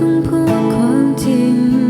ต้องพูดความจริง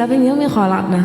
แล้วเพลงนี้ต้องมีคอรัสนะ